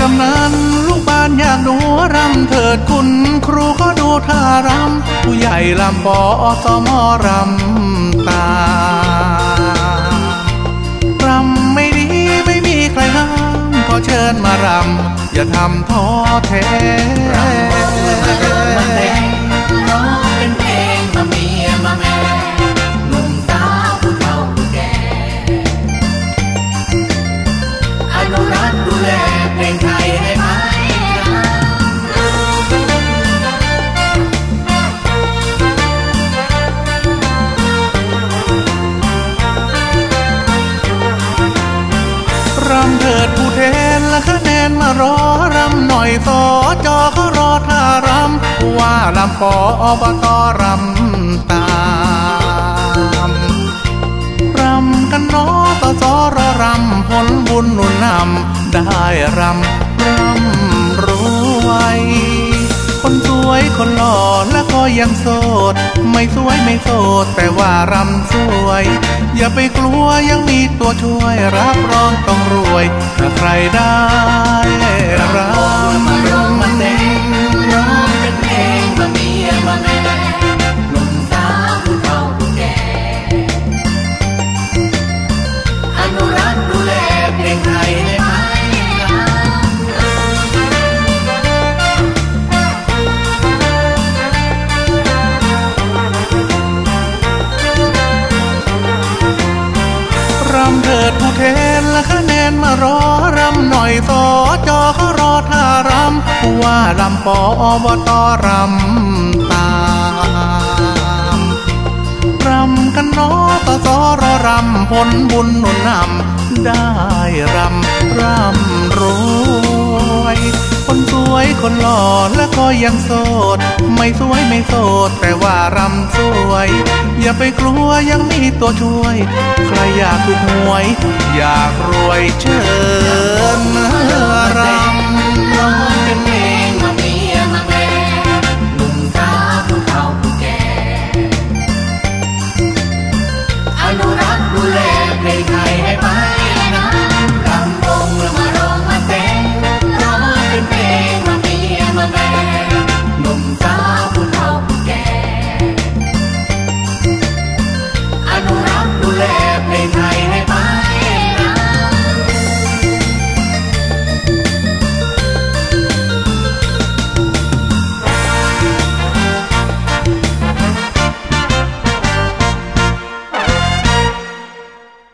กำนันลูกบ้านอยากดูรำเถิดคุณครูก็ดูท่ารำผู้ใหญ่ลำปอสมรำตารำไม่ดีไม่มีใครห้ามขอเชิญมารำอย่าทำท้อแท้ นมารอรำหน่อยสอจอก็รอท่ารำว่าลำปออบตอรำตามรำกันนอต่อสอรอรำผลบุญหนุนนำได้รำรำรวยคนสวยคนหล่อและก็ยังโสด ไม่สวยไม่โสด แต่ว่ารำสวย อย่าไปกลัวยังมีตัวช่วยรับรองต้องรวย ถ้าใครได้ำเถิดผู้แทนและคะแนนมารอรำหน่อยสอจอเขารอท่ารำผู้ว่าลำปออบตรำตามรำกันนอต่อสอรอรำผลบุญหนุนนำได้รำรำรวยคนสวยคนหล่อและก็ยังโสด ไม่สวยไม่โสดแต่ว่ารำสวย อย่าไปกลัวยังมีตัวช่วย ใครอยากถูกหวย อยากรวยเชิญ